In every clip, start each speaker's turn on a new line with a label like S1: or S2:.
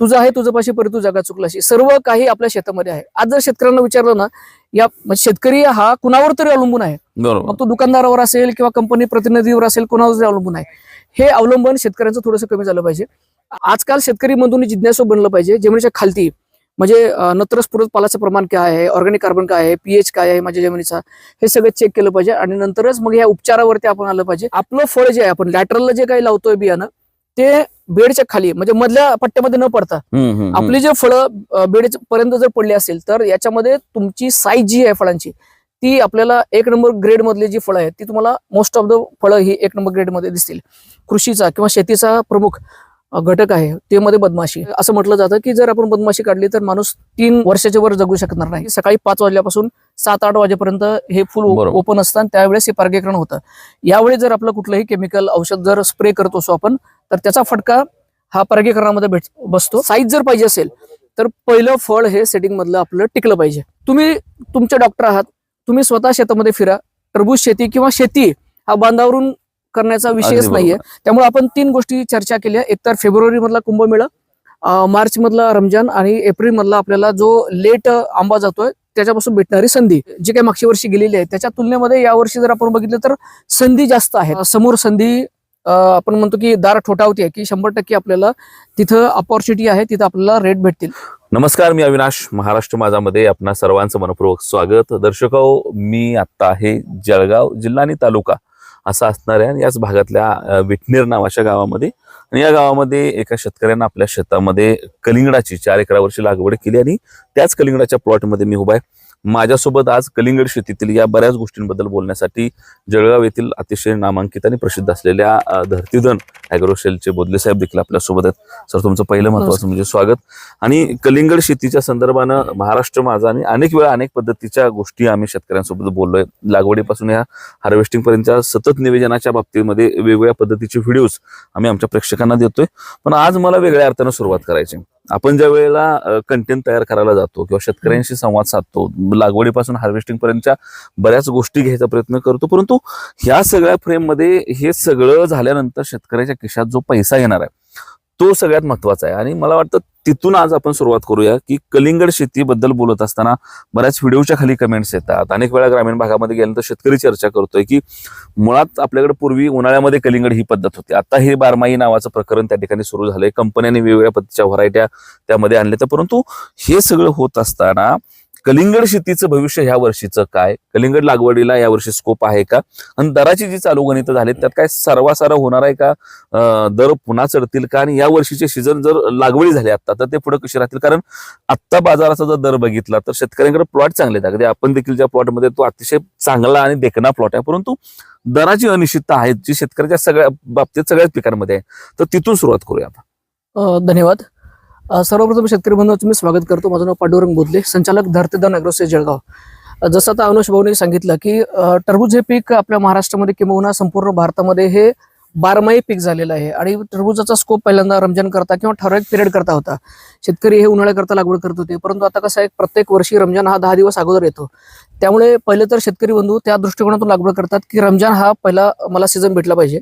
S1: तुझं आहे तुझं पाशी परी तू जगा चुकलाशी. सर्व काही आपल्या शेतामध्ये आहे. आज जर शेतकऱ्यांना विचारलं ना या म्हणजे शेतकरी हा कुणावर तरी अवलंबून आहे? मग तो दुकानदारावर असेल किंवा कंपनी प्रतिनिधीवर असेल कोणावर तरी अवलंबून आहे? हे अवलंबन शेतकऱ्यांचं थोडंसं कमी झालं पाहिजे. आजकाल शेतकरी बंधूंनी जिज्ञासू बनलं पाहिजे जमिनीच्या खालती म्हणजे अं, नत्रस पुरत पालाचं प्रमाण काय आहे ऑर्गॅनिक कार्बन काय आहे पीएच काय आहे माझ्या जमिनीचा हे सगळं चेक केलं पाहिजे आणि नंतरच मग या उपचारावरती आपण आलं पाहिजे. आपलं फळ जे आहे आपण लॅटरलला जे काही लावतोय बियाणं ते बेडच्या खाली म्हणजे मधल्या पट्ट्यामध्ये न पडता. आपली जे फळं बेड पर्यंत जर पडली असेल तर याच्यामध्ये तुमची साईज जी आहे फळांची ती आपल्याला एक नंबर ग्रेड मधली जी फळं आहेत ती तुम्हाला मोस्ट ऑफ द फळं ही एक नंबर ग्रेडमध्ये दिसतील. कृषीचा किंवा शेतीचा प्रमुख घटक आहे ते मध्ये बदमाशी. असं म्हटलं जातं की जर आपण बदमाशी काढली तर माणूस तीन वर्षाच्या वर जगू शकणार नाही. सकाळी पाच वाजल्यापासून सात आठ वाजेपर्यंत हे फुल. ओपन असतं आणि त्यावेळेस हे परागीकरण होतं. यावेळी जर आपलं कुठलंही केमिकल औषध जर स्प्रे करत असो आपण तर त्याचा फटका हा परागीकरणामध्ये भेट बसतो. साईज जर पाहिजे असेल तर पहिलं फळ हे सेटिंग मधलं आपलं टिकलं पाहिजे. तुम्ही तुमचे डॉक्टर आहात तुम्ही स्वतः शेतामध्ये फिरा टरबूज शेती किंवा शेती हा बांधावरून करण्याचा विषयच नाहीये. त्यामुळे आपण तीन गोष्टी चर्चा केल्या. एकतर फेब्रुवारी मधला कुंभमेळा मार्च मधला रमजान आणि एप्रिल मधला आपल्याला जो लेट आंबा जातोय त्याच्यापासून भेटणारी संधी. जी काही मागच्या वर्षी गेलेली आहे त्याच्या तुलनेमध्ये यावर्षी जर आपण बघितलं तर संधी जास्त आहे समोर संधी आपण म्हणतो की दार ठोठावती आहे की शंभर टक्के आपल्याला तिथं अपॉर्च्युनिटी आहे तिथं आपल्याला रेट भेटतील.
S2: नमस्कार मी अविनाश महाराष्ट्र माझामध्ये आपणा सर्वांचं मनपूर्वक स्वागत. दर्शक मी आत्ता आहे जळगाव जिल्हा आणि तालुका असा असणाऱ्या याच भागातल्या विठनेर विटनेर नावाच्या गावामध्ये. आणि या गावामध्ये एका शेतकऱ्यानं आपल्या शेतामध्ये कलिंगडाची चार एकरावरची लागवड केली आणि त्याच कलिंगडाच्या प्लॉटमध्ये मी उभा आहे. माझ्यासोबत आज कलिंगड शेतीतील या बऱ्याच गोष्टींबद्दल बोलण्यासाठी जळगाव येथील अतिशय नामांकित आणि प्रसिद्ध असलेल्या धरतीधन ॲग्रोशेलचे बोधले साहेब देखील आपल्यासोबत आहेत. सर तुमचं पहिलं महत्वाचं म्हणजे स्वागत. आणि कलिंगड शेतीच्या संदर्भानं महाराष्ट्र माझा आणि अनेक वेळा अनेक पद्धतीच्या गोष्टी आम्ही शेतकऱ्यांसोबत बोललोय. लागवडीपासून या हार्वेस्टिंग पर्यंतच्या सतत निवेदनाच्या बाबतीमध्ये वेगवेगळ्या पद्धतीचे व्हिडिओज आम्ही आमच्या प्रेक्षकांना देतोय. पण आज मला वेगळ्या अर्थानं सुरुवात करायची आपण ज्या वेळेला कंटेंट तयार करायला जातो किंवा शेतकऱ्यांशी संवाद साधतो लागवडीपासून हार्वेस्टिंग पर्यंतच्या बऱ्याच गोष्टी घ्यायचा प्रयत्न करतो परंतु ह्या सगळ्या फ्रेममध्ये हे सगळं झाल्यानंतर शेतकऱ्याच्या खिशात जो पैसा येणार आहे तो सगळ्यात महत्त्वाचा आहे. आणि मला वाटतं तिथून आज आपण सुरुवात करूया की कलिंगड शेतीबद्दल बोलत असताना बऱ्याच व्हिडिओच्या खाली कमेंट्स येतात. अनेक वेळा ग्रामीण भागामध्ये गेल्यानंतर शेतकरी चर्चा करतोय की मुळात आपल्याकडे पूर्वी उन्हाळ्यामध्ये कलिंगड ही पद्धत होती. आता हे बारमाही नावाचं प्रकरण त्या ठिकाणी सुरू झालंय. कंपन्यांनी वेगवेगळ्या पद्धतीच्या व्हरायट्या त्यामध्ये आणल्या तर परंतु हे सगळं होत असताना कलिंगड शेतीचं भविष्य ह्या वर्षीचं काय? कलिंगड लागवडीला या वर्षी स्कोप आहे का? आणि दराची जी चालू गणित झाली त्यात काय सर्वासारा होणार आहे का? दर पुन्हा चढतील का? आणि या वर्षीचे सीझन जर लागवडी झाली आता तर ते पुढे कसे राहतील? कारण आत्ता बाजाराचा जर दर बघितला तर शेतकऱ्यांकडे प्लॉट चांगले आहेत. अगदी आपण देखील ज्या प्लॉटमध्ये तो अतिशय चांगला आणि देखणा प्लॉट आहे. परंतु दराची अनिश्चितता आहे जी शेतकऱ्याच्या सगळ्या बाबतीत सगळ्याच पिकांमध्ये आहे. तर तिथून सुरुवात करूया आपण
S1: धन्यवाद. सर्वप्रथम शेतकरी बंधूंचं मी स्वागत करतो. माझं नाव पांडुरंग बोधले संचालक धरतेदान अॅग्रोसे जळगाव. जसं आता अनुष भाऊने सांगितलं की टरबूज हे पीक आपल्या महाराष्ट्रामध्ये किंबहुना संपूर्ण भारतामध्ये हे बारमाही पीक झालेलं आहे. आणि टरबूजाचा स्कोप पहिल्यांदा रमजान करता किंवा ठराविक पिरियड करता होता. शेतकरी हे उन्हाळ्याकरता लागवड करत होते. परंतु आता कसं आहे प्रत्येक वर्षी रमजान हा दहा दिवस अगोदर येतो. त्यामुळे पहिले तर शेतकरी बंधू त्या दृष्टिकोनातून लागवड करतात की रमजान हा पहिला मला सीझन भेटला पाहिजे.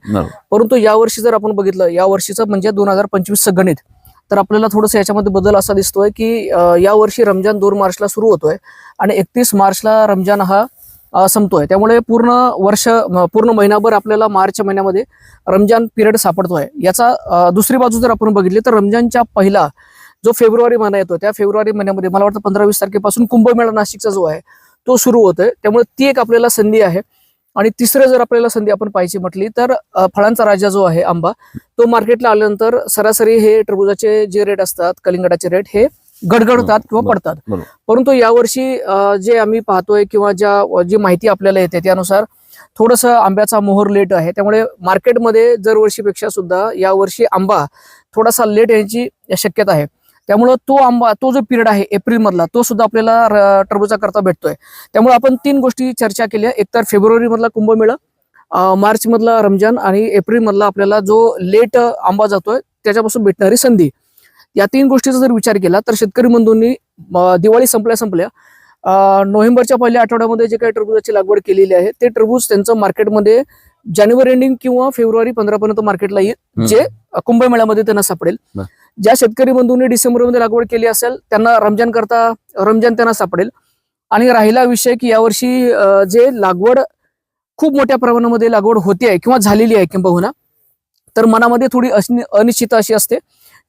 S1: परंतु यावर्षी जर आपण बघितलं या वर्षीचं म्हणजे दोन हजार पंचवीसचं गणित तर आपल्याला थोडंसं याच्यामध्ये बदल असा दिसतोय की यावर्षी रमजान दोन मार्चला सुरू होतोय आणि एकतीस मार्चला रमजान हा संपतोय. त्यामुळे पूर्ण वर्ष पूर्ण महिनाभर आपल्याला मार्च महिन्यामध्ये रमजान पिरियड सापडतोय. याचा दुसरी बाजू जर आपण बघितली तर रमजानच्या पहिला जो फेब्रुवारी महिना येतो त्या फेब्रुवारी महिन्यामध्ये मला वाटतं पंधरा वीस तारखेपासून कुंभमेळा नाशिकचा जो आहे तो सुरू होतोय. त्यामुळे ती एक आपल्याला संधी आहे. आणि तिसरं जर आपल्याला संधी आपण पाहिजे म्हटली तर फळांचा राजा जो आहे आंबा तो मार्केटला आल्यानंतर सरासरी हे टरबुजाचे जे रेट असतात कलिंगडाचे रेट हे गडगडतात किंवा पडतात. परंतु यावर्षी जे आम्ही पाहतोय किंवा ज्या जी माहिती आपल्याला येते त्यानुसार थोडस आंब्याचा मोहर लेट आहे. त्यामुळे मार्केटमध्ये दरवर्षीपेक्षा सुद्धा यावर्षी आंबा थोडासा लेट यायची शक्यता आहे. त्यामुळं तो आंबा तो जो पिरियड आहे एप्रिल मधला तो सुद्धा आपल्याला टरबूजा करता भेटतोय त्यामुळे आपण तीन गोष्टी चर्चा केल्या एकतर फेब्रुवारी मधला कुंभमेळा मार्च मधला रमजान आणि एप्रिल मधला आपल्याला जो लेट आंबा जातोय त्याच्यापासून भेटणारी संधी या तीन गोष्टीचा जर विचार केला तर शेतकरी बंधूंनी दिवाळी संपल्या संपल्या नोव्हेंबरच्या पहिल्या आठवड्यामध्ये जे काही टरबुजाची लागवड केलेली आहे ते टरबूज त्यांचं मार्केटमध्ये जानेवारी एंडिंग किंवा फेब्रुवारी पंधरा पर्यंत मार्केटला येईल. जे कुंभमेळ्यामध्ये त्यांना सापडेल. ज्या शेतकरी बंधूंनी डिसेंबरमध्ये लागवड केली असेल त्यांना रमजान करता रमजान त्यांना सापडेल. आणि राहिला विषय की यावर्षी जे लागवड खूप मोठ्या प्रमाणामध्ये लागवड होते आहे किंवा झालेली आहे किंबहुना तर मनामध्ये थोडी अनिश्चितता अशी असते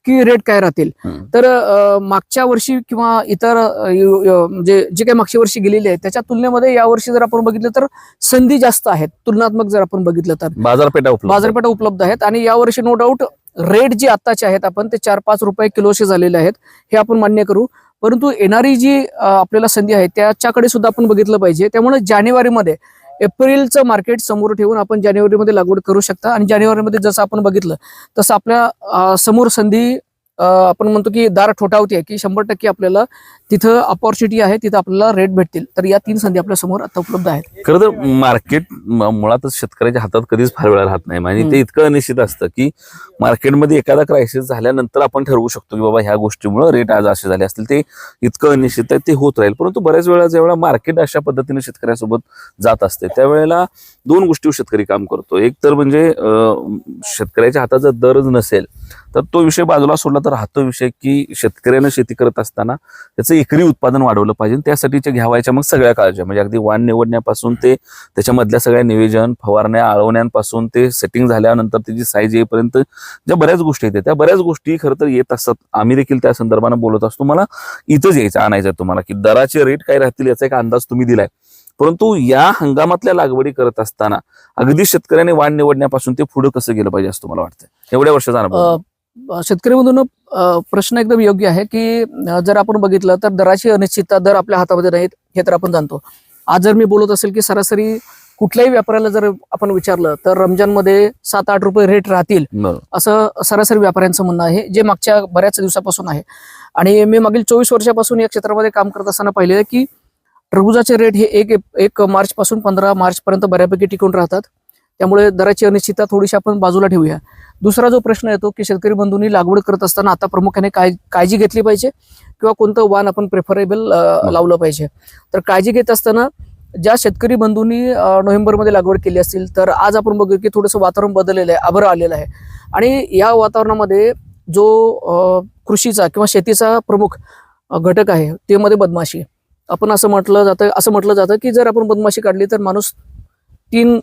S1: की रेट काय राहतील. तर मागच्या वर्षी किंवा इतर य- म्हणजे जे काही मागच्या वर्षी गेलेली आहे त्याच्या तुलनेमध्ये यावर्षी जर आपण बघितलं तर संधी जास्त आहेत. तुलनात्मक जर आपण बघितलं तर.
S2: बाजारपेठा.
S1: बाजारपेठा उपलब्ध आहेत. आणि यावर्षी नो डाऊट रेट जे आत्ताचे आहेत आपण ते चार पाच रुपये किलोचे झालेले आहेत हे आपण मान्य करू. परंतु येणारी जी आपल्याला संधी आहे त्याच्याकडे सुद्धा आपण बघितलं पाहिजे. त्यामुळे जानेवारीमध्ये एप्रिलचं मार्केट समोर ठेवून आपण जानेवारीमध्ये लागवड करू शकता. आणि जानेवारीमध्ये जसं आपण बघितलं तसं आपल्यासमोर संधी आपण म्हणतो की दार ठोठावते की शंभर टक्के आपल्याला तिथं अपॉर्च्युनिटी आहे तिथं आपल्याला रेट भेटतील. तर या तीन संधी आपल्यासमोर आता उपलब्ध आहेत.
S2: खरं तर मार्केट मुळातच शेतकऱ्याच्या हातात कधीच फार वेळा राहत नाही. म्हणजे ते. इतकं अनिश्चित असतं की मार्केटमध्ये एखादा क्रायसिस झाल्यानंतर आपण ठरवू शकतो की बाबा ह्या गोष्टीमुळे रेट आज असे झाले असतील. ते इतकं अनिश्चित आहे ते होत राहील. परंतु बऱ्याच वेळा जेव्हा मार्केट अशा पद्धतीने शेतकऱ्यासोबत जात असते त्यावेळेला दोन गोष्टी शेतकरी काम करतो. एक तर म्हणजे अं, शेतकऱ्याच्या हातात जर दरच नसेल तर तो विषय बाजूला सोडला तर राहतो विषय की शेतकऱ्यानं शेती करत असताना त्याचं एकरी उत्पादन वाढवलं पाहिजे. त्यासाठीच्या घ्यावायच्या मग सगळ्या काळज्या म्हणजे अगदी वाण निवडण्यापासून ते त्याच्यामधल्या सगळ्या नियोजन फवारण्या आळवण्यांपासून ते सेटिंग झाल्यानंतर त्याची साईज येईपर्यंत ज्या बऱ्याच गोष्टी येते त्या बऱ्याच गोष्टी खरं तर येत असतात. आम्ही देखील त्या संदर्भानं बोलत असतो. मला इथंच यायचं आणायचं तुम्हाला की दराचे रेट काय राहतील याचा एक अंदाज तुम्ही दिलाय. परंतु या हंगामातल्या लागवडी करत असताना अगदी शेतकऱ्याने वाण निवडण्यापासून ते पुढे कसं गेलं पाहिजे असं तुम्हाला वाटतं एवढ्या वर्षाचा अनुभव.
S1: शेतकरी मधून प्रश्न एकदम योग्य आहे की जर आपण बघितलं तर दराची अनिश्चितता दर आपल्या हातामध्ये नाहीत हे तर आपण जाणतो. आज जर मी बोलत असेल की सरासरी कुठल्याही व्यापाऱ्याला जर आपण विचारलं तर रमजानमध्ये सात आठ रुपये रेट राहतील असं सरासरी व्यापाऱ्यांचं म्हणणं आहे जे मागच्या बऱ्याच दिवसापासून आहे. आणि मी मागील चोवीस वर्षापासून या क्षेत्रामध्ये काम करत असताना पाहिले की टरबुजाचे रेट हे एक एक मार्च पासून पंधरा मार्च पर्यंत बऱ्यापैकी टिकून राहतात. त्यामुळे दराची अनिश्चितता थोडीशी आपण बाजूला ठेवूया. दुसरा जो प्रश्न येतो की शेतकरी बंधूंनी लागवड करत असताना आता प्रामुख्याने काय काळजी घेतली पाहिजे किंवा कोणतं वाण आपण प्रेफरेबल लावलं पाहिजे? तर काळजी घेत असताना ज्या शेतकरी बंधूंनी नोव्हेंबरमध्ये लागवड केली असतील तर आज आपण बघू की थोडंसं वातावरण बदललेलं आहे आभर आलेलं आहे. आणि या वातावरणामध्ये जो कृषीचा किंवा शेतीचा प्रमुख घटक आहे ते मध्ये बदमाशी. आपण असं म्हटलं जातं असं म्हटलं जातं की जर आपण बदमाशी काढली तर माणूस तीन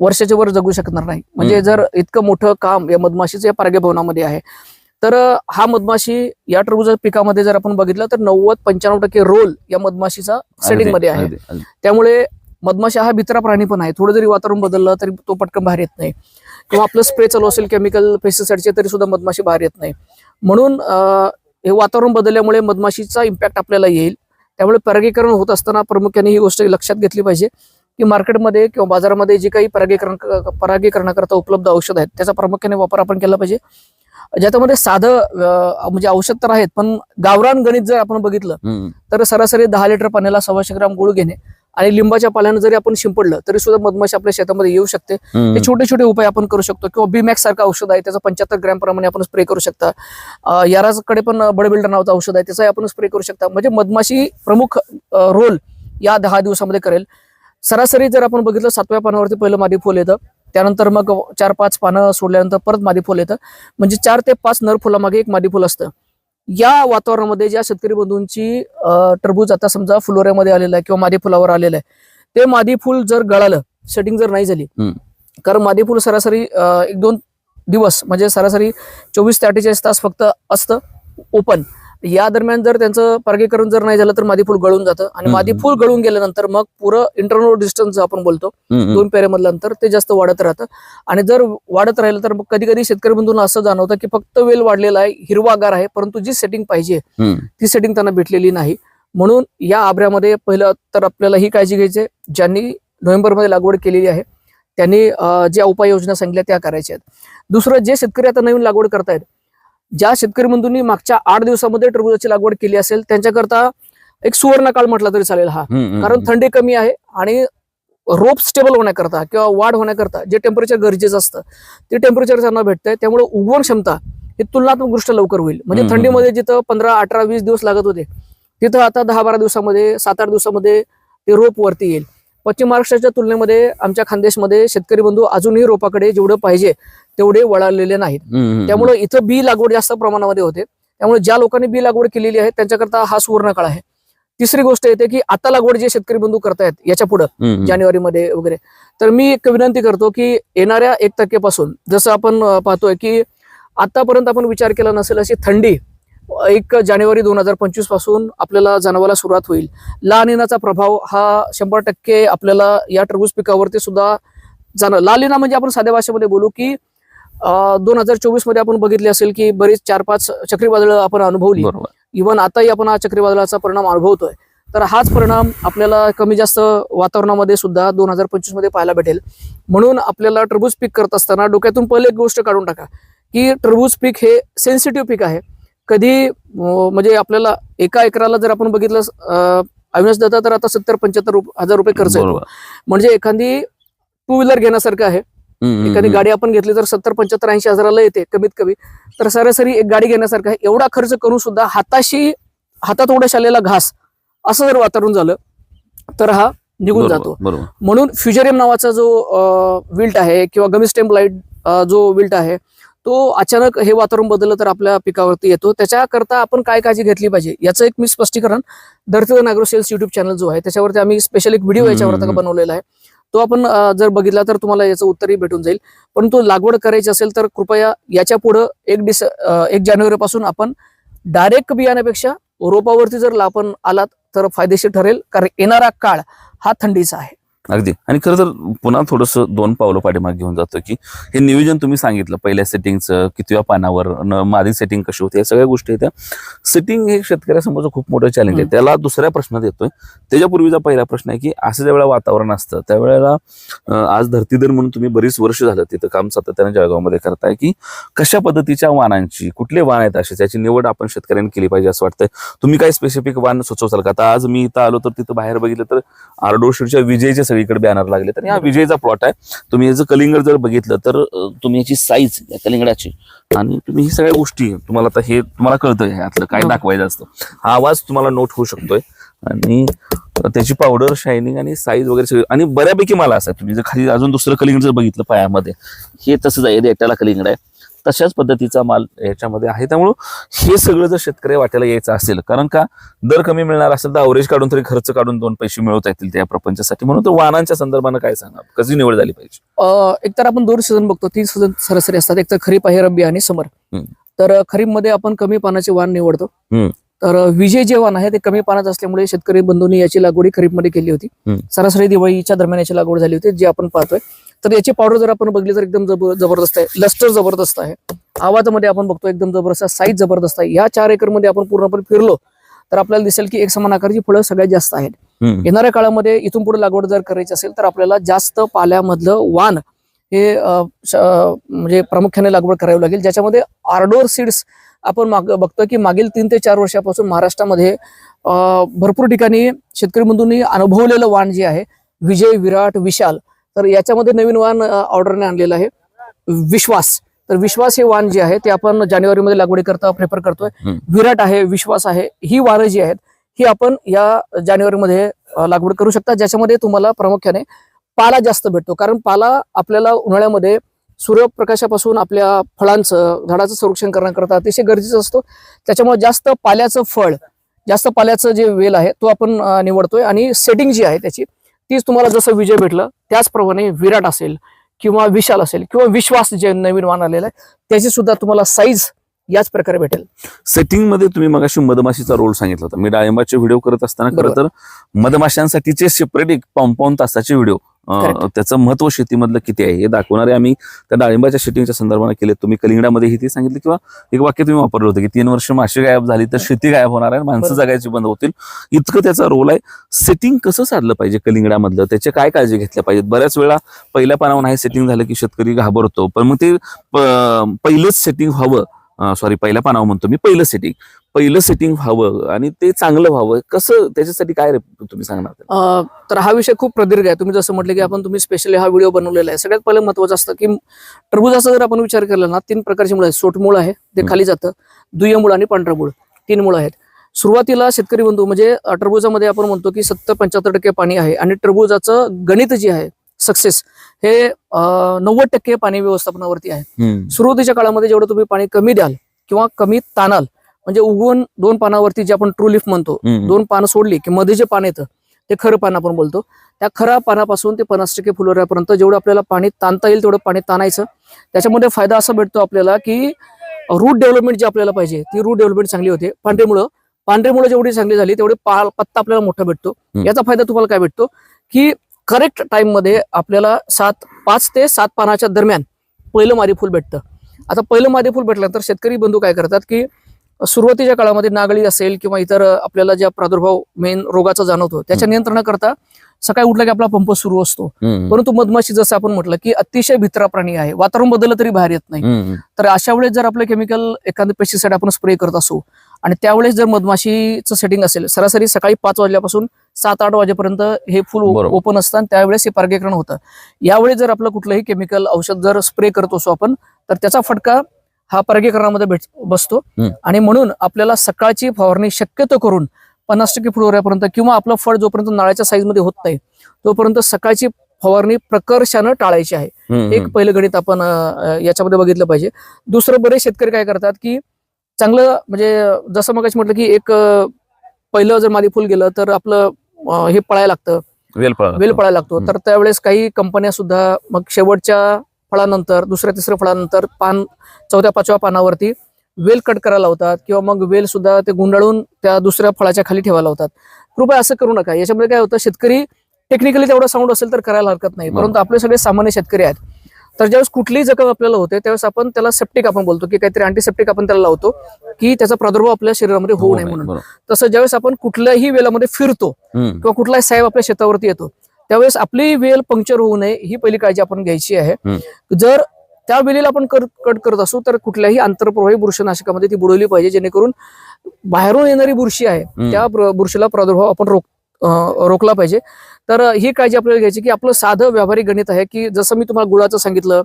S1: वर्षाच्या वर जगू शकणार नाही. म्हणजे. जर इतकं मोठं काम या मधमाशीचं या पारगे आहे तर हा मधमाशी या टरबूजा पिकामध्ये जर आपण बघितलं तर नव्वद पंच्याण्णव टक्के रोल या मधमाशीचा सेटिंगमध्ये आहे. त्यामुळे मधमाशा हा भित्रा प्राणी पण आहे. थोडं जरी वातावरण बदललं तरी तो पटकन बाहेर येत नाही. किंवा आपलं स्प्रे चालू असेल केमिकल पेस्टिसाइडचे तरी सुद्धा मधमाशी बाहेर येत नाही. म्हणून हे वातावरण बदलल्यामुळे मधमाशीचा इम्पॅक्ट आपल्याला येईल. त्यामुळे परागीकरण होत असताना प्रामुख्याने ही गोष्ट लक्षात घेतली पाहिजे. की मार्केटमध्ये किंवा बाजारामध्ये जी काही परागीकरण परागीकरणाकरता उपलब्ध औषध आहेत त्याचा प्रामुख्याने वापर आपण केला पाहिजे. ज्याच्यामध्ये साधं म्हणजे औषध तर आहेत पण गावरान गणित जर आपण बघितलं. तर सरासरी दहा लिटर पाण्याला सव्वाशे ग्राम गुळ घेणे आणि लिंबाच्या पाल्यानं जरी आपण शिंपडलं तरी सुद्धा मधमाशी आपल्या शेतामध्ये येऊ शकते. हे छोटे छोटे उपाय आपण करू शकतो. किंवा बीमॅक्स सारखं औषध आहे त्याचा पंच्याहत्तर ग्रॅम प्रमाणे आपण स्प्रे करू शकता. अं, याराजकडे पण बड बिल्डर नावाचं औषध आहे त्याचाही आपण स्प्रे करू शकता. म्हणजे मधमाशी प्रमुख रोल या दहा दिवसामध्ये करेल. सरासरी जर आपण बघितलं सातव्या पानावरती पहिलं मादी फुल येतं. त्यानंतर मग चार पाच पानं सोडल्यानंतर परत मादी फुल येतं. म्हणजे चार ते पाच नर फुलामागे एक मादी फुल असतं. या वातावरणामध्ये ज्या शेतकरी बंधूंची अं, टरबूज आता समजा फुलोऱ्यामध्ये आलेलं आहे किंवा मादी फुलावर आलेलं आहे ते मादी फुल जर गळालं सेटिंग जर नाही झाली. कारण मादी फुल सरासरी एक दोन दिवस म्हणजे सरासरी चोवीस ते अठ्ठेचाळीस तास फक्त असतं ओपन. या दरम्यान जर त्यांचं परागीकरण जर नाही झालं तर मादी फुल गळून जातं आणि. मादी फुल गळून गेल्यानंतर मग पुरं इंटरनल डिस्टन्स आपण बोलतो. दोन पेऱ्यामधलं अंतर ते जास्त वाढत राहतं आणि जर वाढत राहिलं तर मग कधी कधी शेतकरी बंधूंना असं जाणवतं की फक्त वेल वाढलेला आहे हिरवागार आहे परंतु जी सेटिंग पाहिजे. ती सेटिंग त्यांना भेटलेली नाही म्हणून या आभ्यामध्ये पहिलं तर आपल्याला ही काळजी घ्यायची आहे. ज्यांनी नोव्हेंबरमध्ये लागवड केलेली आहे त्यांनी ज्या उपाययोजना सांगितल्या त्या करायच्या आहेत दुसरं जे शेतकरी आता नवीन लागवड करतायत ज्या शेतकरी बंधूंनी मागच्या आठ दिवसामध्ये टरबुजाची लागवड केली असेल त्यांच्याकरता एक सुवर्ण काळ म्हटला तरी चालेल हा. कारण थंडी कमी आहे आणि रोप स्टेबल होण्याकरता किंवा वाढ होण्याकरता जे टेम्परेचर गरजेचं असतं ते टेम्परेचर त्यांना भेटतंय. त्यामुळे उगवण क्षमता ही तुलनात्मक दृष्ट्या लवकर होईल. म्हणजे थंडीमध्ये जिथं पंधरा अठरा वीस दिवस लागत होते तिथं आता दहा बारा दिवसामध्ये सात आठ दिवसामध्ये ते रोप वरती येईल. पश्चिम महाराष्ट्राच्या तुलनेमध्ये आमच्या खानदेशमध्ये शेतकरी बंधू अजूनही रोपाकडे जेवढं पाहिजे तेवढे वळालेले नाहीत. त्यामुळे इथं बी लागवड जास्त प्रमाणामध्ये होते. त्यामुळे ज्या लोकांनी बी लागवड केलेली आहे त्यांच्याकरता हा सुवर्ण काळ आहे. तिसरी गोष्ट येते की आता लागवड जे शेतकरी बंधू करतायत
S2: याच्यापुढे.
S1: जानेवारीमध्ये वगैरे. तर मी एक विनंती करतो की येणाऱ्या एक तारखेपासून जसं आपण पाहतोय की आतापर्यंत आपण विचार केला नसेल अशी थंडी एक जानेवारी दोन हजार पंचवीसपासून आपल्याला जाणवायला सुरुवात होईल. लाल प्रभाव हा शंभर टक्के आपल्याला या टरबूज पिकावरती सुद्धा जाणं लाल म्हणजे आपण साध्या भाषेमध्ये बोलू की दोन हजार चोवीसमध्ये आपण बघितले असेल की बरीच चार पाच चक्रीवादळ आपण अनुभवली. इव्हन आताही आपण हा चक्रीवादळाचा परिणाम अनुभवतोय. तर हाच परिणाम आपल्याला कमी जास्त वातावरणामध्ये सुद्धा दोन हजार पंचवीसमध्ये पाहायला भेटेल. म्हणून आपल्याला टरबूज पीक करत असताना डोक्यातून पहिले एक गोष्ट काढून टाका की टरबूज पीक हे सेन्सिटिव्ह पीक आहे. कधी म्हणजे आपल्याला एका एकराला जर आपण बघितलं अविनाश दादा तर आता सत्तर पंच्याहत्तर हजार रुपये खर्च येतो. म्हणजे एखादी टू व्हीलर घेण्यासारखं आहे. एखादी. गाडी आपण घेतली तर सत्तर पंच्याहत्तर ऐंशी हजाराला येते कमीत कमी. तर सरासरी एक गाडी घेण्यासारखं आहे. एवढा खर्च करून सुद्धा हाताशी हातात उड्या आलेला घास असं जर वातावरण झालं तर हा निघून जातो. म्हणून फ्युजरियम नावाचा जो विल्ट आहे किंवा गमिस्टेम लाइट जो विल्ट आहे तो अचानक हे वातावरण बदललं तर आपल्या पिकावरती येतो. त्याच्याकरता आपण काय काळजी घेतली पाहिजे? याचं एक मी स्पष्टीकरण धरती नागरो सेल्स युट्यूब चॅनल जो आहे त्याच्यावरती आम्ही स्पेशल एक व्हिडिओ
S2: हम्म.
S1: बनवलेला आहे. तो आपण जर बघितला तर तुम्हाला याचं उत्तरही भेटून जाईल. परंतु लागवड करायची असेल तर कृपया याच्या पुढं एक डिस एक जानेवारी पासून आपण डायरेक्ट बियाण्यापेक्षा रोपावरती जर आपण आलात तर फायदेशीर ठरेल. कारण येणारा काळ हा थंडीचा आहे.
S2: अगदी. आणि खरं तर पुन्हा थोडस दोन पावलं पाठीमागे घेऊन जातो की हे नियोजन तुम्ही सांगितलं पहिल्या सेटिंगचं कितव्या पानावर माझी सेटिंग कशी होती या सगळ्या गोष्टी आहेत सेटिंग हे शेतकऱ्यासमोर खूप मोठं चॅलेंज आहे. त्याला दुसऱ्या प्रश्नात येतोय त्याच्यापूर्वीचा पहिला प्रश्न आहे की असं ज्या वेळेला वातावरण असतं त्यावेळेला आज धर्तीधर म्हणून तुम्ही बरीच वर्ष झालं तिथं काम सातत्याने जळगावमध्ये करताय की कशा पद्धतीच्या वाहनांची कुठले वाहन आहेत असे त्याची निवड आपण शेतकऱ्यांनी केली पाहिजे असं वाटतंय. तुम्ही काही स्पेसिफिक वाहन सुचवसाल का? आता आज मी इथं आलो तर तिथं बाहेर बघितलं तर आरडोशीच्या विजयचे सगळीकडे बॅनर लागले. तर हा विजयचा प्लॉट आहे. तुम्ही याचं कलिंगड जर बघितलं तर तुम्ही याची साईज या कलिंगडाची आणि तुम्ही ही सगळ्या गोष्टी तुम्हाला आता हे तुम्हाला कळतंय ह्यातलं काय. दाखवायचं असतं. हा आवाज तुम्हाला नोट होऊ शकतोय. आणि त्याची पावडर शायनिंग आणि साईज वगैरे सगळं आणि बऱ्यापैकी मला असं तुम्ही जर खाली अजून दुसरं कलिंगड जर बघितलं पायामध्ये हे तसंच आहे. एकट्याला कलिंगड आहे. तशाच पद्धतीचा माल याच्यामध्ये आहे. त्यामुळं हे सगळं जर शेतकरी वाट्याला यायचं असेल कारण का दर कमी मिळणार असेल तर अवरेज काढून तरी खर्च काढून दोन पैसे मिळवता येतील त्या प्रपंचासाठी. म्हणून तर वाहनांच्या संदर्भानं काय सांगा कशी निवड झाली पाहिजे?
S1: अं, एकतर आपण दोन सीझन बघतो तीन सीझन सरासरी असतात. एक तर खरीप आहे रब्बी आणि समर. तर खरीपमध्ये आपण कमी पानाचे वाण निवडतो. तर विजय जे वाण आहे ते कमी पानात असल्यामुळे शेतकरी बंधूंनी याची लागवडी खरीपमध्ये केली होती. सरासरी दिवाळीच्या दरम्यान याची लागवड झाली होती जे आपण पाहतोय. तर याची पावडर जर आपण बघली तर एकदम जबर- जबरदस्त आहे. लस्टर जबरदस्त आहे. आवाजामध्ये आपण बघतो एकदम जबरदस्त साईज जबरदस्त आहे. या चार एकरमध्ये आपण पूर्णपणे फिरलो तर आपल्याला दिसेल की एक समान आकाराची फळं सगळ्यात जास्त आहेत. येणाऱ्या काळामध्ये इथून पुढे लागवड जर करायची असेल तर आपल्याला जास्त पाल्यामधलं वाण हे म्हणजे प्रामुख्याने लागवड करावी लागेल. ज्याच्यामध्ये आर्डोर सीड्स आपण माग बघतोय की मागील तीन ते चार वर्षापासून महाराष्ट्रामध्ये भरपूर ठिकाणी शेतकरी बंधूंनी अनुभवलेलं वाण जे आहे विजय विराट विशाल तर याच्यामध्ये नवीन अ, ऑर्डरने आणलेलं आहे. विश्वास. तर विश्वास हे वाण जे आहे ते आपण जानेवारीमध्ये लागवडी करता प्रेफर करतोय. विराट आहे विश्वास आहे ही वारं जी आहेत ही आपण या जानेवारीमध्ये लागवड करू शकता ज्याच्यामध्ये तुम्हाला प्रामुख्याने पाला जास्त भेटतो. कारण पाला आपल्याला उन्हाळ्यामध्ये सूर्यप्रकाशापासून आपल्या फळांचं झाडाचं संरक्षण करण्याकरता अतिशय गरजेचं असतो. त्याच्यामुळे जास्त पाल्याचं फळ जास्त पाल्याचं जे वेल आहे तो आपण निवडतोय. आणि सेटिंग जी आहे त्याची तीच तुम्हाला जसं विजय भेटलं त्याचप्रमाणे विराट असेल किंवा विशाल असेल किंवा विश्वास जे नवीन वाण आलेलं आहे त्याची सुद्धा तुम्हाला साईज याच प्रकारे भेटेल
S2: सेटिंगमध्ये तुम्ही मगाशी मधमाशीचा रोल सांगितला होता मी डाळिंबाचे व्हिडिओ करत असताना खरं तर मधमाशांसाठीचे सेपरेट एक पाऊन तासाचे व्हिडिओ. त्याचं महत्त्व शेतीमधलं किती आहे हे दाखवणारे आम्ही त्या डाळिंबाच्या शेटिंगच्या संदर्भाने केले. तुम्ही कलिंगडामध्ये ही ते सांगितलं किंवा एक वाक्य तुम्ही वापरलं होतं की तीन वर्ष माशी गायब झाली तर शेती गायब होणार आहे माणसं. जगायची बंद होतील. इतकं त्याचा रोल आहे. सेटिंग कसं साधलं पाहिजे कलिंगडामधलं? त्याचे काय काळजी घेतल्या पाहिजेत बऱ्याच वेळा पहिल्या पानावर नाही सेटिंग झालं की शेतकरी घाबरतो. पण मग ते पहिलंच सेटिंग व्हावं. सॉरी पहिल्या पानावर म्हणतो मी पहिलं सेटिंग पहिलं सेटिंग व्हावं आणि ते चांगलं व्हावं कसं त्याच्यासाठी काय रे तुम्ही सांगणार
S1: तर हा विषय खूप प्रदीर्घ आहे. तुम्ही जसं म्हटलं की आपण तुम्ही स्पेशली हा व्हिडिओ बनवलेला आहे. सगळ्यात पहिलं महत्वाचं असतं की टरबुजाचा जर आपण विचार केला ना तीन प्रकारची मुळं आहेत. सोटमूळ आहे ते. खाली जातं. दुय्यम मूळ आणि पांढरं मूळ. तीन मुळं आहेत. सुरुवातीला शेतकरी बंधू म्हणजे टरबुजामध्ये आपण म्हणतो की सत्तर पंच्याहत्तर टक्के पाणी आहे आणि टरबुजाचं गणित जे आहे सक्सेस हे नव्वद टक्के पाणी व्यवस्थापनावरती आहे. सुरुवातीच्या काळामध्ये जेवढं तुम्ही पाणी कमी द्याल किंवा कमी ताणाल म्हणजे उगवून दोन पानावरती जे आपण ट्रू लिफ म्हणतो. दोन पानं सोडली की मध्ये जे पान येतं ते खरं पान आपण बोलतो. त्या खऱ्या पानापासून ते पन्नास टक्के फुलोऱ्यापर्यंत जेवढं आपल्याला पाणी ताणता येईल तेवढं पाणी ताणायचं. त्याच्यामध्ये फायदा असा भेटतो आपल्याला की रूट डेव्हलपमेंट जी आपल्याला पाहिजे ती रूट डेव्हलपमेंट चांगली होते. पांढरीमुळं पांढरीमुळं जेवढी चांगली झाली तेवढी पा- पत्ता आपल्याला मोठा भेटतो. याचा फायदा तुम्हाला काय भेटतो? की करेक्ट टाइममध्ये आपल्याला सात पाच ते सात पानाच्या दरम्यान पहिलं मादी फुल भेटतं. आता पहिलं मादी फुल भेटल्यानंतर शेतकरी बंधू काय करतात की सुरुवातीच्या काळामध्ये नागळी असेल किंवा इतर आपल्याला ज्या प्रादुर्भाव मेन रोगाचा जाणवतो त्याच्या नियंत्रणाकरता सकाळी उठला की आपला पंप सुरू असतो. परंतु मधमाशी जसं आपण म्हटलं की अतिशय भित्रा प्राणी आहे वातावरण बदललं तरी बाहेर येत नाही. तर अशा वेळेस जर आपलं केमिकल एखादं पेस्टिसाइड आपण स्प्रे करत असू आणि त्यावेळेस जर मधमाशीचं सेटिंग असेल सरासरी सकाळी पाच वाजल्यापासून सात आठ वाजेपर्यंत हे फुल. ओपन असतं आणि त्यावेळेस हे परागीकरण होतं यावेळी जर आपलं कुठलंही केमिकल औषध जर स्प्रे करत असो आपण तर त्याचा फटका हा परागीकरणामध्ये भेट बसतो. आणि म्हणून आपल्याला सकाळची फवारणी शक्यतो करून पन्नास टक्के फुलवऱ्यापर्यंत किंवा आपलं फळ जोपर्यंत नाळ्याच्या साईजमध्ये होत नाही तोपर्यंत सकाळची फवारणी प्रकर्षानं टाळायची आहे. एक पहिलं गणित आपण याच्यामध्ये बघितलं पाहिजे दुसरं बरेच शेतकरी काय करतात की चांगलं म्हणजे जसं मग म्हटलं की एक पहिलं जर मादी फुल गेलं तर आपलं हे पळायला लागतं
S2: वेल पळा
S1: वेल पळायला लागतो. तर त्यावेळेस काही कंपन्या सुद्धा मग शेवटच्या फळानंतर दुसऱ्या तिसऱ्या फळानंतर पान चौथ्या पाचव्या पानावरती वेल कट करायला लावतात किंवा मग वेल सुद्धा ते गुंडाळून त्या दुसऱ्या फळाच्या खाली ठेवायला लावतात कृपया असं करू नका याच्यामध्ये काय होतं शेतकरी टेक्निकली तेवढा साऊंड असेल तर करायला हरकत नाही. परंतु आपले सगळे सामान्य शेतकरी आहेत तर ज्यावेळेस कुठलीही जखम आपल्याला होते त्यावेळेस आपण त्याला सेप्टिक आपण बोलतो की काहीतरी अँटीसेप्टिक आपण त्याला लावतो की त्याचा प्रादुर्भाव आपल्या शरीरामध्ये होऊ नये म्हणून. तसं ज्यावेळेस आपण कुठल्याही वेलामध्ये फिरतो. किंवा कुठलाही साहेब आपल्या शेतावरती येतो त्यावेळेस आपली वेल पंक्चर होऊ नये ही पहिली काळजी आपण घ्यायची आहे. जर त्या वेळेला आपण कर- कट करत असू तर कुठल्याही आंतरप्रवाही बुरशीनाशकामध्ये ती बुडवली पाहिजे जेणेकरून बाहेरून येणारी बुरशी आहे. त्या बुरशीला प्रादुर्भाव आपण रोख अं, रोखला पाहिजे. तर ही काळजी आपल्याला घ्यायची की आपलं साधं व्यावहारिक गणित आहे की जसं मी तुम्हाला गुळाचं सांगितलं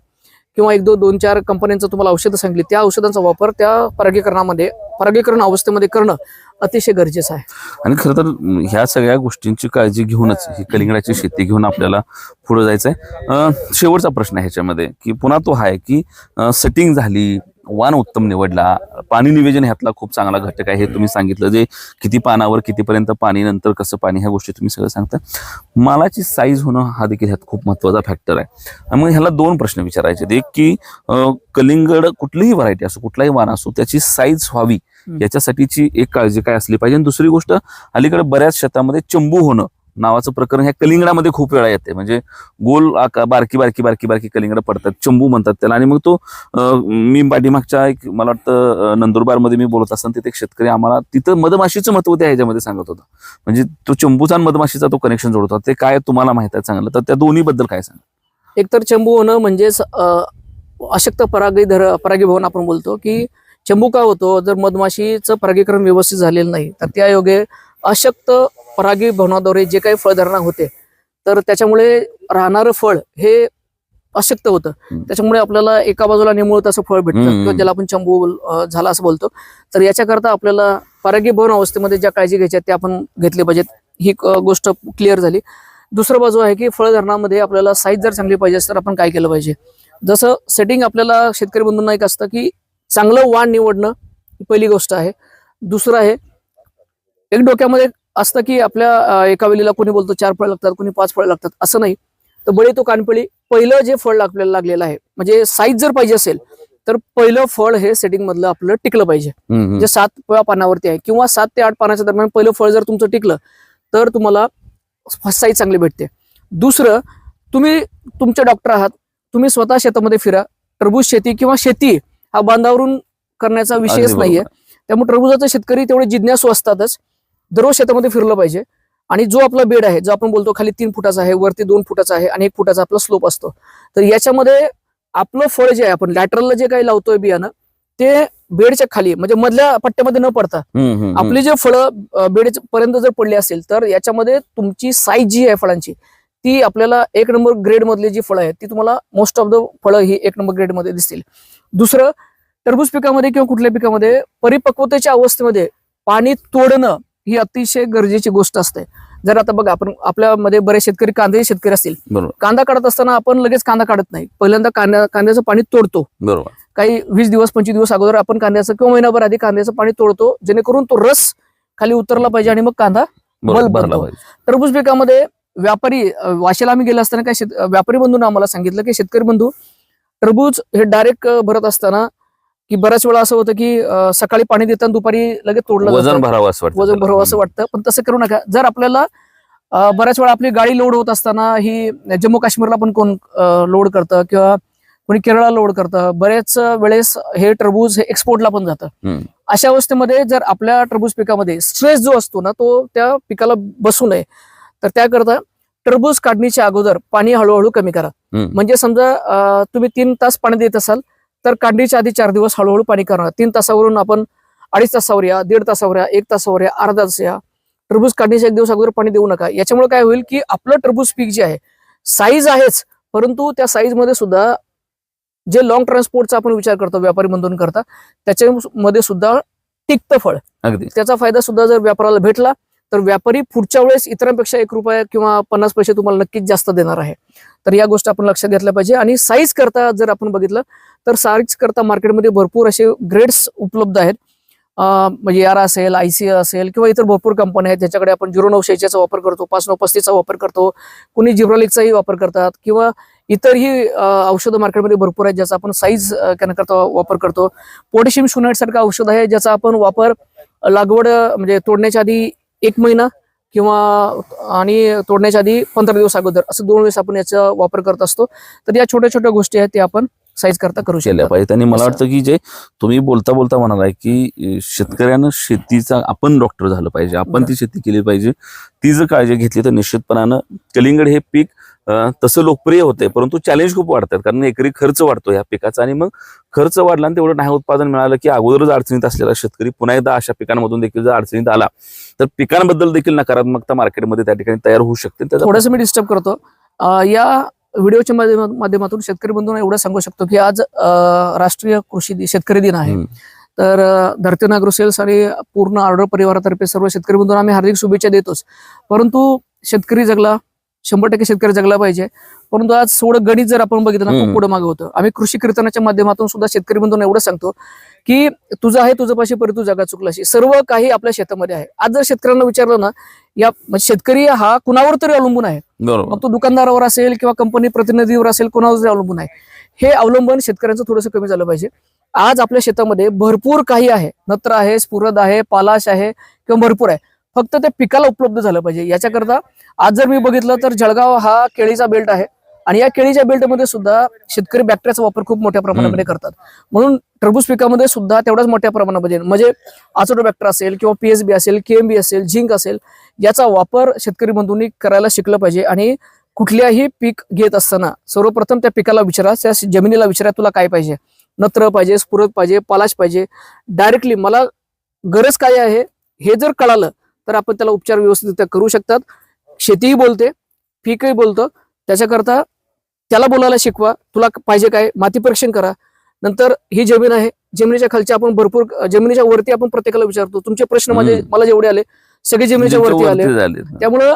S1: किंवा एक दोन दोन चार कंपन्यांचं तुम्हाला औषधं सांगितली त्या औषधांचा वापर त्या परागीकरणामध्ये परागीकरण अवस्थेमध्ये करणं अतिशय गरजेचं आहे.
S2: आणि खरं तर ह्या सगळ्या गोष्टींची काळजी घेऊनच ही कलिंगडाची शेती घेऊन आपल्याला पुढे जायचं आहे शेवटचा प्रश्न आहे ह्याच्यामध्ये की पुन्हा तो आहे की सेटिंग झाली वाण उत्तम निवडला पाणी निवेदन ह्यातला खूप चांगला घटक आहे हे तुम्ही सांगितलं जे किती पानावर कितीपर्यंत पाणी नंतर कसं पाणी ह्या गोष्टी तुम्ही सगळं सांगता. मालाची साईज होणं हा देखील ह्यात खूप महत्त्वाचा फॅक्टर आहे. मग ह्याला दोन प्रश्न विचारायचे आहेत. एक की कलिंगड कुठलीही व्हरायटी असो कुठलाही वाण असो त्याची साईज व्हावी याच्यासाठीची एक काळजी काय असली पाहिजे. आणि दुसरी गोष्ट अलीकडे बऱ्याच शेतामध्ये चंबू होणं नावाचं प्रकरण ह्या कलिंगडामध्ये खूप वेळा येते. म्हणजे गोल आका बारकी बारकी बारकी बारकी कलिंगड पडतात. चंबू म्हणतात त्याला. आणि मग तो मी पाठीमागच्या एक मला वाटतं नंदुरबारमध्ये मी बोलत असताना तिथे एक शेतकरी आम्हाला तिथं मधमाशीचं महत्त्व त्या ह्याच्यामध्ये सांगत होता. म्हणजे तो चंबूचा आणि मधमाशीचा तो कनेक्शन जोडत होता. ते काय तुम्हाला माहीत आहे चांगलं? तर त्या दोन्ही बद्दल काय सांग
S1: एकतर चंबू होणं म्हणजेच अशक्त परागी धर परागीभवन आपण बोलतो की चंबू का होतो जर मधमाशीचं परागीकरण व्यवस्थित झालेलं नाही तर त्या योगे अशक्त परागीभवनाद्वारे जे काही फळधारणा होते तर त्याच्यामुळे राहणारं फळ हे अशक्त होतं. त्याच्यामुळे आपल्याला एका बाजूला निमुळत असं फळ भेटतं. किंवा ज्याला आपण चंबू झाला असं बोलतो. तर याच्याकरता आपल्याला परागीभवन अवस्थेमध्ये ज्या काळजी घ्यायच्या त्या आपण घेतल्या पाहिजेत. ही गोष्ट क्लिअर झाली. दुसरं बाजू आहे की फळधारणामध्ये आपल्याला साईज जर चांगली पाहिजे तर आपण काय केलं पाहिजे? जसं सेटिंग आपल्याला शेतकरी बंधूंना एक असतं की चांगलं वाण निवडणं ही पहिली गोष्ट आहे. दुसरं आहे एक डोक्यामध्ये असतं की आपल्या एका वेळेला कोणी बोलतो चार फळ लागतात कोणी पाच फळ लागतात असं नाही. तर बळी तो कानपळी पहिलं जे फळ आपल्याला लागलेलं आहे म्हणजे साईज जर पाहिजे असेल तर पहिलं फळ हे सेटिंग मधलं आपलं टिकलं पाहिजे. म्हणजे सात पानावरती आहे किंवा सात ते आठ पानाच्या दरम्यान पहिलं फळ जर तुमचं टिकलं तर तुम्हाला साईज चांगली भेटते. दुसरं तुम्ही तुमचे डॉक्टर आहात तुम्ही स्वतः शेतामध्ये फिरा टरबूज शेती किंवा शेती हा बांधावरून करण्याचा विषयच नाहीये. त्यामुळे टरबुजाचे शेतकरी तेवढे जिज्ञासू असतातच दररोज शेतामध्ये फिरलं पाहिजे आणि जो आपला बेड आहे जो आपण बोलतो खाली तीन फुटाचा आहे वरती दोन फुटाचा आहे आणि एक फुटाचा आपला स्लोप असतो तर याच्यामध्ये आपलं फळ जे आहे आपण लॅटरलला जे काही लावतोय बियाणं ते बेडच्या खाली म्हणजे मधल्या पट्ट्यामध्ये न पडता. आपली जे फळं बेड पर्यंत जर पडली असेल तर याच्यामध्ये तुमची साईज जी आहे फळांची ती आपल्याला एक नंबर ग्रेड मधली जी फळं आहेत ती तुम्हाला मोस्ट ऑफ द फळं ही एक नंबर ग्रेडमध्ये दिसतील. दुसरं टरबूज पिकामध्ये किंवा कुठल्या पिकामध्ये परिपक्वतेच्या अवस्थेमध्ये पाणी तोडणं ही अतिशय गरजेची गोष्ट असते. जर आता बघा आपण आपल्यामध्ये बरेच शेतकरी कांदे शेतकरी असतील. कांदा काढत असताना आपण लगेच कांदा काढत नाही. पहिल्यांदा कांद्या कांद्याचं पाणी तोडतो.
S2: बरोबर.
S1: काही वीस दिवस पंचवीस दिवस अगोदर आपण कांद्याचं किंवा महिनाभर आधी कांद्याचं पाणी तोडतो जेणेकरून तो रस खाली उतरला पाहिजे आणि मग कांदा बल.
S2: पाहिजे.
S1: टरबूज पिकामध्ये व्यापारी वाशीला आम्ही गेलो असताना काय शेत व्यापारी बंधूंना आम्हाला सांगितलं की शेतकरी बंधू टरबूज हे डायरेक्ट भरत असताना की बऱ्याच वेळा असं होतं की सकाळी पाणी देताना दुपारी लगेच तोडलं
S2: वजन. भरावं असं वाटतं
S1: वजन. भरावं असं वाटतं पण तसं करू नका जर आपल्याला बऱ्याच वेळा आपली गाडी लोड होत असताना ही जम्मू काश्मीरला पण कोण लोड करतं किंवा कोणी केरळला लोड करतं बरेच वेळेस हे टरबूज हे एक्सपोर्टला पण जातं. अशा अवस्थेमध्ये जर आपल्या टरबूज पिकामध्ये स्ट्रेस जो असतो ना तो त्या पिकाला बसू नये तर त्याकरता टरबूज काढणीच्या अगोदर पाणी हळूहळू कमी करा. म्हणजे समजा तुम्ही तीन तास पाणी देत असाल तर काढणीच्या आधी चार दिवस हळूहळू पाणी करा. तीन तासावरून आपण अडीच तासावर या दीड तासावर या एक तासावर या अर्धा तास या टरबूज काढणीच्या एक दिवस अगोदर पाणी देऊ नका. याच्यामुळे काय होईल की आपलं टरबूज पीक जे आहे साईज आहेच परंतु त्या साईजमध्ये सुद्धा जे लॉंग ट्रान्सपोर्टचा आपण विचार करतो व्यापारी बंधून करता त्याच्यामध्ये सुद्धा टिकतं फळ.
S2: अगदी
S1: त्याचा फायदा सुद्धा जर व्यापाराला भेटला तर व्यापारी पुढच्या वेळेस इतरांपेक्षा एक रुपया किंवा पन्नास पैसे तुम्हाला नक्कीच जास्त देणार आहे. तर या गोष्टी आपण लक्षात घेतल्या पाहिजे. आणि साईज करता जर आपण बघितलं तर साईज करता मार्केटमध्ये भरपूर असे ग्रेड्स उपलब्ध आहेत. म्हणजे यारा असेल आय सी असेल किंवा इतर भरपूर कंपन्या आहेत ज्याच्याकडे आपण झिरो नऊ शेहेचाळीसचा वापर करतो पाच नऊ पस्तीसचा वापर करतो कुणी जिब्रॉलिकचाही वापर करतात किंवा इतरही औषधं मार्केटमध्ये भरपूर आहेत ज्याचा आपण साईज करता वापर करतो. पोटॅशियम शोनाईट सारखं औषध आहे ज्याचा आपण वापर लागवड म्हणजे तोडण्याच्या आधी एक महिना किंवा आणि तोडण्याच्या आधी पंधरा दिवस अगोदर असं दोन वेळेस आपण याचा वापर करत असतो. तर या छोट्या छोट्या गोष्टी आहेत त्या आपण साईज करता करू
S2: केल्या
S1: शकतो.
S2: पाहिजेत. आणि मला. वाटतं की जे तुम्ही बोलता बोलता म्हणालाय की शेतकऱ्यानं शेतीचा आपण डॉक्टर झालं पाहिजे. आपण. ती शेती केली पाहिजे. ती जर काळजी घेतली तर निश्चितपणानं कलिंगड हे पीक तसं लोकप्रिय होते परंतु चॅलेंज खूप वाढतात. कारण एकरी खर्च वाढतो या पिकाचा आणि मग खर्च वाढला आणि तेवढं नाही उत्पादन मिळालं की अगोदरच अडचणीत असलेला शेतकरी पुन्हा एकदा अशा पिकांमधून देखील जर अडचणीत आला तर पिकांबद्दल देखील नकारात्मकता मार्केटमध्ये त्या ठिकाणी तयार होऊ शकते. त्याचा
S1: थोडंसं मी डिस्टर्ब करतो. या व्हिडिओच्या माध्यमा- माध्यमातून शेतकरी बंधूंना एवढं सांगू शकतो की आज राष्ट्रीय कृषी शेतकरी दिन आहे. तर अं, धरती नागरो सेल्स आणि पूर्ण ऑर्डर परिवारातर्फे सर्व शेतकरी बंधूंना आम्ही हार्दिक शुभेच्छा देतोच. परंतु शेतकरी जगला शंभर टक्के शेतकरी जगला पाहिजे. परंतु आज थोडं गणित जर आपण बघितलं ना. खूप पुढे मागे होतं. आम्ही कृषी कीर्तनाच्या माध्यमातून सुद्धा शेतकरी बंधूंना एवढं सांगतो की तुझं आहे तुझं पाशी परी तू जगा चुकलाशी. सर्व काही आपल्या शेतामध्ये आहे. आज जर शेतकऱ्यांना विचारलं ना या म्हणजे शेतकरी हा कुणावर तरी अवलंबून आहे. मग तो दुकानदारावर असेल किंवा कंपनी प्रतिनिधीवर असेल कोणावर तरी अवलंबून आहे. हे अवलंबन शेतकऱ्यांचं थोडंसं कमी झालं पाहिजे. आज आपल्या शेतामध्ये भरपूर काही आहे. नत्र आहे स्फुरद आहे पालाश आहे किंवा भरपूर आहे. फक्त ते पिकाला उपलब्ध झालं पाहिजे. याच्याकरता आज जर मी बघितलं तर जळगाव हा केळीचा बेल्ट आहे आणि या केळीच्या बेल्टमध्ये सुद्धा शेतकरी बॅक्टेरियाचा वापर खूप मोठ्या प्रमाणामध्ये करतात. म्हणून टरबूज पिकामध्ये सुद्धा तेवढाच मोठ्या प्रमाणामध्ये म्हणजे आचोटोबॅक्टर असेल किंवा पीएसबी असेल केएमबी असेल झिंक असेल याचा वापर शेतकरी बंधूंनी करायला शिकलं पाहिजे आणि कुठल्याही पीक घेत असताना सर्वप्रथम त्या पिकाला विचारा त्या जमिनीला विचारा तुला काय पाहिजे? नत्र पाहिजे स्फुरत पाहिजे पालाश पाहिजे. डायरेक्टली मला गरज काय आहे? हे जर कळालं तर आपण त्याला उपचार व्यवस्थित करू शकतात. शेतीही बोलते पीकही बोलतं. त्याच्याकरता त्याला बोलायला शिकवा. तुला पाहिजे काय माती परीक्षण करा. नंतर ही जमीन आहे जमिनीच्या खालच्या आपण भरपूर जमिनीच्या वरती आपण प्रत्येकाला विचारतो. तुमचे प्रश्न माझे. मला जेवढे आले सगळे जमिनीच्या वरती आले. त्यामुळं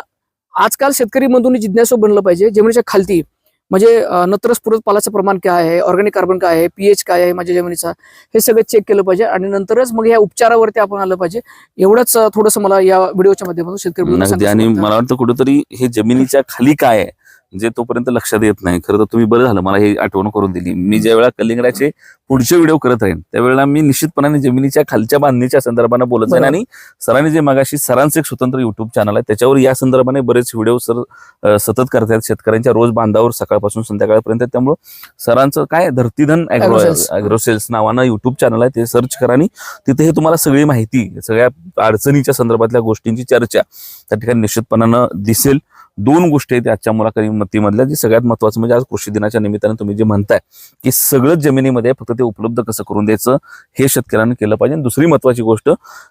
S1: आजकाल शेतकरी बंधूंनी जिज्ञासू बनलं पाहिजे. जमिनीच्या खालती म्हणजे अं, नत्र स्फुरत पालाचं प्रमाण काय आहे? ऑर्गॅनिक कार्बन काय आहे? पीएच काय आहे माझ्या जमिनीचा? हे सगळं चेक केलं पाहिजे आणि नंतरच मग या उपचारावरती आपण आलं पाहिजे. एवढंच थोडंसं मला या व्हिडिओच्या माध्यमातून शेतकरी
S2: आणि. मला वाटतं कुठेतरी हे जमिनीच्या खाली काय आहे? जे तोपर्यंत लक्षात येत नाही. खरं तर तुम्ही बरं झालं. मला हे आठवण करून दिली. मी ज्या वेळा कलिंगडाचे पुढचे व्हिडिओ करत राहीन त्यावेळेला मी निश्चितपणाने जमिनीच्या खालच्या बांधणीच्या संदर्भाने बोलत जाईन. आणि सरांनी जे मगाशी सरांचं एक स्वतंत्र युट्यूब चॅनल आहे त्याच्यावर या संदर्भाने बरेच व्हिडिओ सर सतत करतात शेतकऱ्यांच्या रोज बांधावर सकाळपासून संध्याकाळपर्यंत. त्यामुळं सरांचं काय धरतीधन अॅग्रो. अॅग्रोसेल्स नावानं युट्यूब चॅनल आहे. ते सर्च करा आणि तिथे हे तुम्हाला सगळी माहिती सगळ्या अडचणीच्या संदर्भातल्या गोष्टींची चर्चा त्या ठिकाणी निश्चितपणानं दिसेल. दोन गोष्टी आहेत आजच्या मुलाखतीमधल्या जी सगळ्यात महत्वाचं म्हणजे आज कृषी दिनाच्या निमित्तानं तुम्ही जे म्हणताय की सगळं जमिनीमध्ये फक्त ते उपलब्ध कसं करून द्यायचं हे शेतकऱ्यानं केलं पाहिजे आणि दुसरी महत्वाची गोष्ट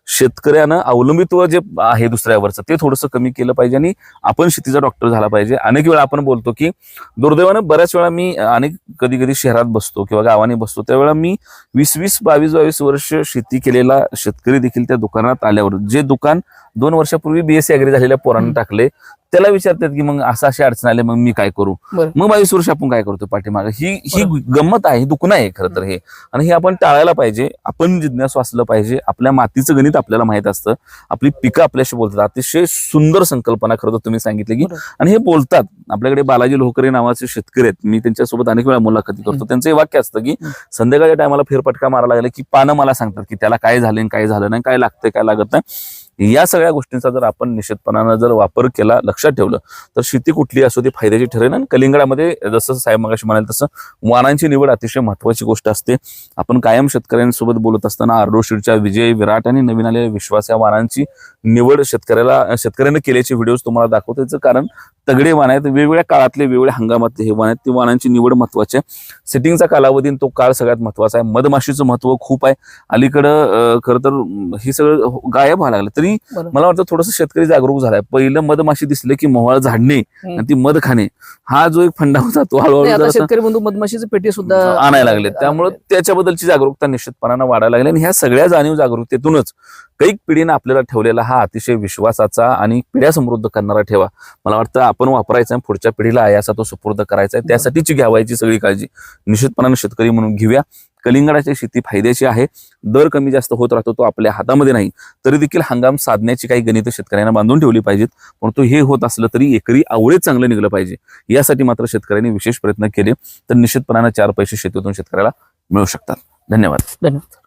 S2: शेतकऱ्यानं अवलंबित्व जे आहे दुसऱ्यावरचं ते थोडंसं कमी केलं पाहिजे आणि आपण शेतीचा डॉक्टर झाला पाहिजे अनेक वेळा आपण बोलतो की दुर्दैवानं बऱ्याच वेळा मी अनेक कधी कधी शहरात बसतो किंवा गावाने बसतो त्यावेळेला मी वीस वीस बावीस बावीस वर्ष शेती केलेला शेतकरी देखील त्या दुकानात आल्यावर जे दुकान दोन वर्षापूर्वी बीएससी अग्री झालेल्या पोरांना. टाकले त्याला विचारतात की मग असं अशी अडचण आले मग मी काय करू. मग बावीस वर्ष आपण काय करतो पाठीमागे? ही ही गंमत आहे ही दुखणं आहे खरं तर हे. आणि हे आपण टाळायला पाहिजे आपण जिज्ञासू असलं पाहिजे आपल्या मातीचं गणित आपल्याला माहीत असतं. आपली पिकं आपल्याशी बोलतात अतिशय सुंदर संकल्पना खरं तर तुम्ही सांगितली की. आणि हे बोलतात आपल्याकडे बालाजी लोहकरे नावाचे शेतकरी आहेत मी त्यांच्यासोबत अनेक वेळा मुलाखती करतो. त्यांचं हे वाक्य असतं की. संध्याकाळच्या टायमाला फेरफटका मारायला लागला की पानं मला सांगतात की त्याला काय झालं काय झालं नाही काय लागतंय काय लागत नाही. या सगळ्या गोष्टींचा जर आपण निश्चितपणानं जर वापर केला लक्षात ठेवलं तर शेती कुठली असो ती फायद्याची ठरेल. आणि कलिंगडामध्ये जसं साहेब मगाशी म्हणाले तसं वाणांची निवड अतिशय महत्वाची गोष्ट असते. आपण कायम शेतकऱ्यांसोबत बोलत असताना आर्डोशीडच्या विजय विराट आणि नवीन आलेल्या विश्वास या वाणांची निवड शेतकऱ्याला शेतकऱ्यानं केल्याचे व्हिडिओज तुम्हाला दाखवतो याचं कारण तगडे वाण आहेत. वेगवेगळ्या काळातले वेगवेगळ्या हंगामातले हे वाण आहेत. ती वाणांची निवड महत्वाची आहे. सेटिंगचा कालावधी आणि तो काळ सगळ्यात महत्त्वाचा आहे. मधमाशीचं महत्त्व खूप आहे. अलीकडं खरं तर हे सगळं गायब व्हायला लागलं. तरी
S1: बरं.
S2: मला वाटतं थोडंसं शेतकरी जागरूक झालाय. पहिलं मधमाशी दिसले की मोहळ झाडणे. आणि ती मध खाणे. हा जो एक फंडा होता तो हळूहळू
S1: शेतकरी बंधू मधमाशीचे पेटी सुद्धा
S2: आणायला लागले त्यामुळे त्याच्याबद्दलची जागरूकता निश्चितपणानं वाढायला लागली आणि ह्या सगळ्या जाणीव जागरूकतेतूनच कैक पिढीनं आपल्याला ठेवलेला हा अतिशय विश्वासाचा आणि पिढ्या समृद्ध करणारा ठेवा. मला वाटतं आपण वापरायचा पुढच्या पिढीला आयाचा तो सुपूर्द करायचा आहे. त्यासाठीची घ्यावायची सगळी काळजी निश्चितपणानं शेतकरी म्हणून घेऊया. कलिंगडाची शेती फायद्याची आहे. दर कमी जास्त होत राहतो तो आपल्या हातामध्ये नाही. तरी देखील हंगाम साधण्याची काही गणित शेतकऱ्यांना बांधून ठेवली पाहिजेत. परंतु हे होत असलं तरी एकरी आवळे चांगलं निघलं पाहिजे. यासाठी मात्र शेतकऱ्यांनी विशेष प्रयत्न केले. तर निश्चितपणानं चार पैसे शेतीतून शेतकऱ्याला मिळू शकतात. धन्यवाद.
S1: धन्यवाद.